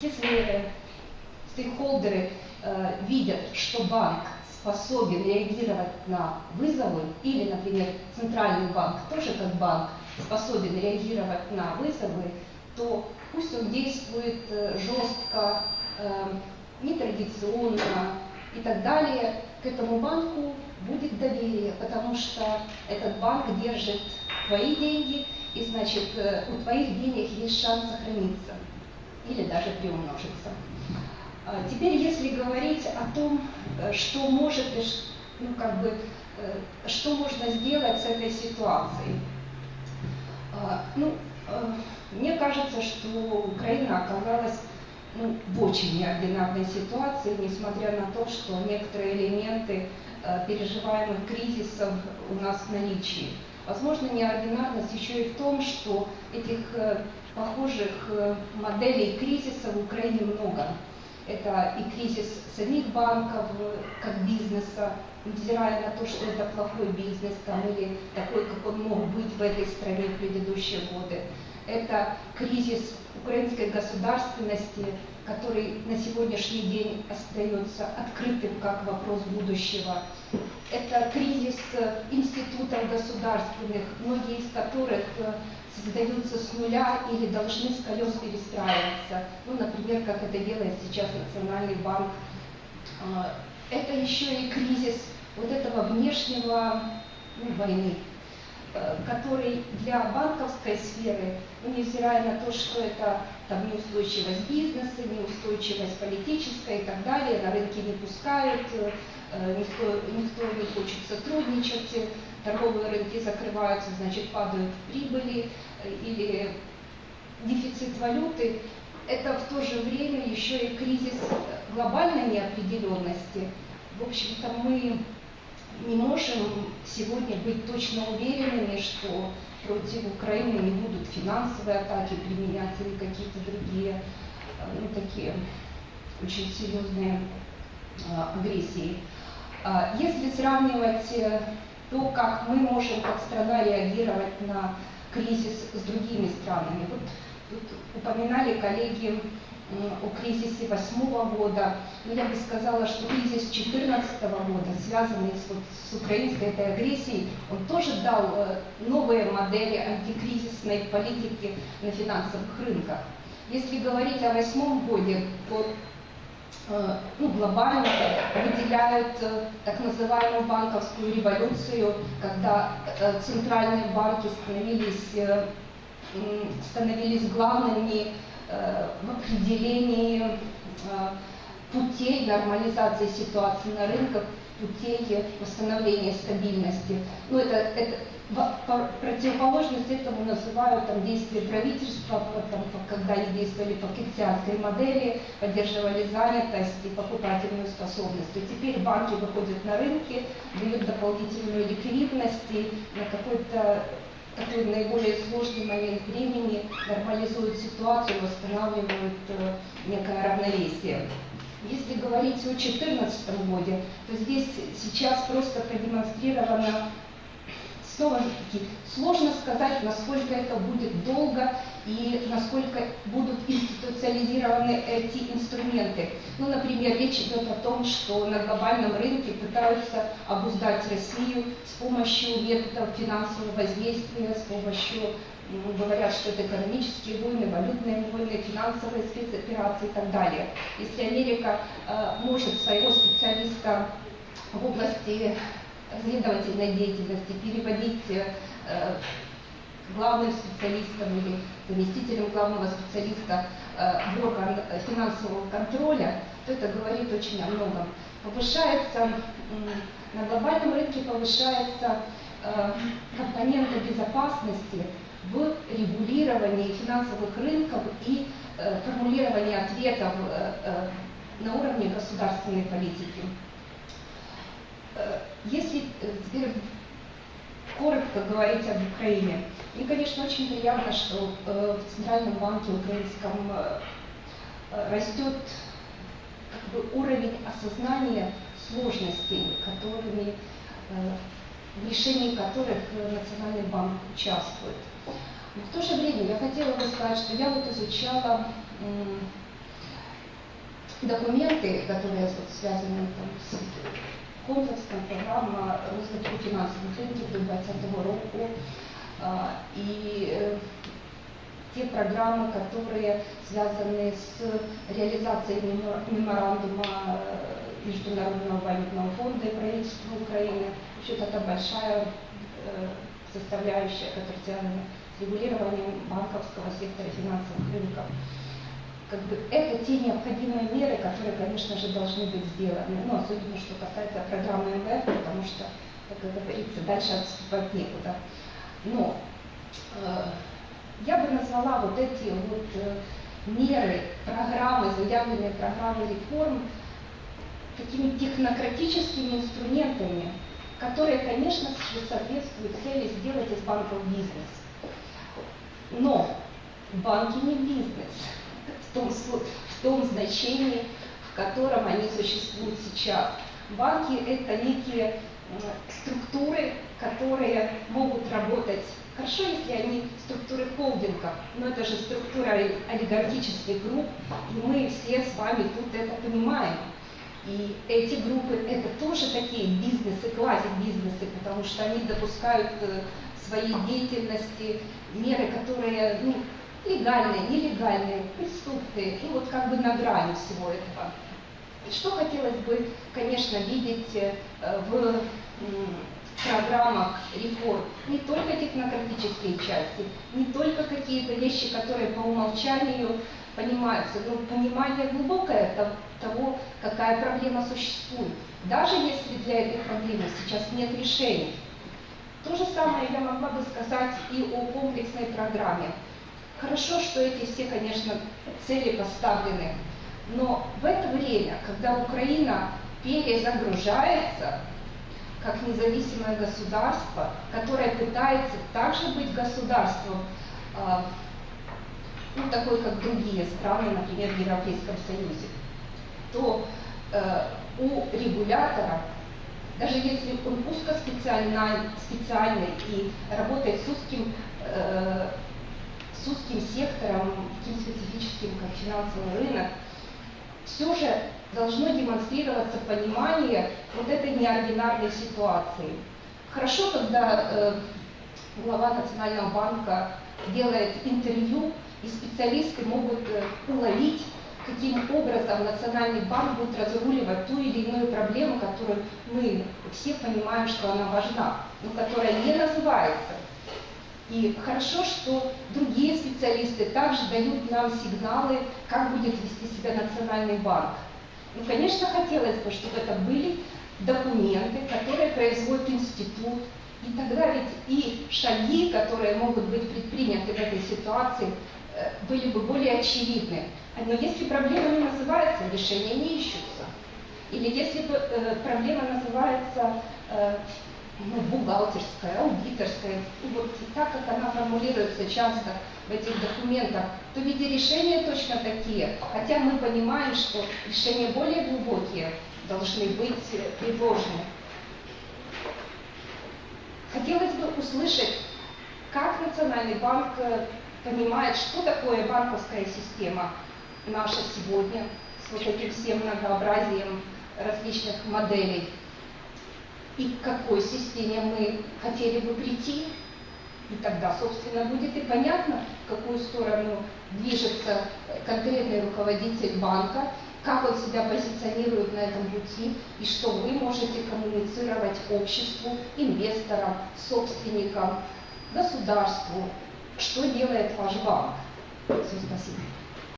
Если стейкхолдеры э, видят, что банк способен реагировать на вызовы, или, например, центральный банк тоже как банк способен реагировать на вызовы, то пусть он действует э, жестко, э, нетрадиционно и так далее, к этому банку будет доверие, потому что этот банк держит твои деньги, и значит э, у твоих денег есть шанс сохраниться или даже приумножиться. А теперь, если говорить о том, э, что может, ну, как бы, э, что можно сделать с этой ситуацией. А, ну, э, мне кажется, что Украина оказалась ну, в очень неординарной ситуации, несмотря на то, что некоторые элементы переживаемых кризисов у нас в наличии. Возможно, неординарность еще и в том, что этих похожих э, моделей кризиса в Украине много. Это и кризис самих банков как бизнеса, невзирая на то, что это плохой бизнес там, или такой, как он мог быть в этой стране в предыдущие годы. Это кризис украинской государственности, который на сегодняшний день остается открытым как вопрос будущего. Это кризис э, институтов государственных, многие из которых э, создаются с нуля или должны с колес перестраиваться. Ну, например, как это делает сейчас Национальный банк. А, это еще и кризис вот этого внешнего ну, войны, который для банковской сферы, ну, невзирая на то, что это там неустойчивость бизнеса, неустойчивость политическая и так далее, на рынке не пускают, э, никто, никто не хочет сотрудничать, торговые рынки закрываются, значит, падают прибыли э, или дефицит валюты, это в то же время еще и кризис глобальной неопределенности. В общем-то, мы не можем сегодня быть точно уверенными, что против Украины не будут финансовые атаки применяться или какие-то другие, э, ну, такие очень серьезные э, агрессии. А если сравнивать то, как мы можем как страна реагировать на кризис с другими странами. Вот тут упоминали коллеги о кризисе восьмого года, но я бы сказала, что кризис 2014 года, связанный с, вот, с украинской этой агрессией, он тоже дал э, новые модели антикризисной политики на финансовых рынках. Если говорить о восьмом годе, то Э, ну, глобально выделяют э, так называемую банковскую революцию, когда э, центральные банки становились, становились главными в определении путей нормализации ситуации на рынках, путей восстановления стабильности. Ну, это, это противоположность этому называют там, действия правительства, там, когда они действовали по кексианской модели, поддерживали занятость и покупательную способность. И теперь банки выходят на рынки, дают дополнительную ликвидность и на какой-то такой наиболее сложный момент времени нормализуют ситуацию, восстанавливают э, некое равновесие. Если говорить о 2014 году, то здесь сейчас просто продемонстрировано снова таки, сложно сказать, насколько это будет долго и насколько будут институциализированы эти инструменты. Ну, например, речь идет о том, что на глобальном рынке пытаются обуздать Россию с помощью методов финансового воздействия, с помощью ну, говорят, что это экономические войны, валютные войны, финансовые спецоперации и так далее. Если Америка э, может своего специалиста в области разведывательной деятельности переводить э, главным специалистом или заместителем главного специалиста э, в орган финансового контроля, то это говорит очень о многом. Повышается, на глобальном рынке повышается э, компонента безопасности в регулировании финансовых рынков и э, формулировании ответов э, э, на уровне государственной политики. Э, если э, теперь коротко говорить об Украине, мне, конечно, очень приятно, что э, в Центральном банке украинском растет как бы, уровень осознания сложностей, которыми, в решении которых Национальный банк участвует. Но в то же время я хотела бы сказать, что я вот изучала документы, которые вот, связаны там, с комплексом программа розвитку фінансових ринків до 2020 року. А, И э, те программы, которые связаны с реализацией мемо- меморандума э, Международного валютного фонда и правительства Украины. Вообще это большая э, составляющая, которая связана с регулированием банковского сектора финансовых рынков. Как бы это те необходимые меры, которые, конечно же, должны быть сделаны. Ну, особенно, что касается программы МВФ, потому что, как говорится, дальше отступать некуда. Но э, я бы назвала вот эти вот э, меры, программы, заявленные программы реформ такими технократическими инструментами, которые, конечно же, соответствуют цели сделать из банков бизнес. Но банки не бизнес в том, в том значении, в котором они существуют сейчас. Банки – это некие структуры, которые могут работать хорошо, если они структуры холдингов, но это же структура оли- олигархических групп, и мы все с вами тут это понимаем. И эти группы это тоже такие бизнесы, квази-бизнесы, потому что они допускают э, своей деятельности меры, которые ну, легальные, нелегальные, преступные, и вот как бы на грани всего этого. Что хотелось бы, конечно, видеть э, в программах реформ? Не только технократические части, не только какие-то вещи, которые по умолчанию понимаются, но понимание глубокое то- того, какая проблема существует. Даже если для этой проблемы сейчас нет решений. То же самое я могла бы сказать и о комплексной программе. Хорошо, что эти все, конечно, цели поставлены, но в это время, когда Украина перезагружается, как независимое государство, которое пытается также быть государством, а, ну, такой, как другие страны, например, в Европейском Союзе, то э, у регулятора, даже если он узкоспециальный специальный и работает с узким, э, с узким сектором, таким специфическим, как финансовый рынок, все же должно демонстрироваться понимание вот этой неординарной ситуации. Хорошо, когда э, глава Национального банка делает интервью, и специалисты могут э, уловить, каким образом Национальный банк будет разруливать ту или иную проблему, которую мы все понимаем, что она важна, но которая не называется. И хорошо, что другие специалисты также дают нам сигналы, как будет вести себя Национальный банк. Ну, конечно, хотелось бы, чтобы это были документы, которые производит институт, и тогда ведь и шаги, которые могут быть предприняты в этой ситуации, э, были бы более очевидны. Но если проблема не называется, решения не ищутся. Или если бы э, проблема называется э, ну, бухгалтерская, аудиторская, вот так, как она формулируется часто в этих документах, то ведь и решения точно такие. Хотя мы понимаем, что решения более глубокие должны быть предложены. Хотелось бы услышать, как Национальный банк э, понимает, что такое банковская система наша сегодня, с вот этим всем многообразием различных моделей, и к какой системе мы хотели бы прийти. И тогда, собственно, будет и понятно, в какую сторону движется конкретный руководитель банка, как он себя позиционирует на этом пути, и что вы можете коммуницировать обществу, инвесторам, собственникам, государству, что делает ваш банк. Все, спасибо.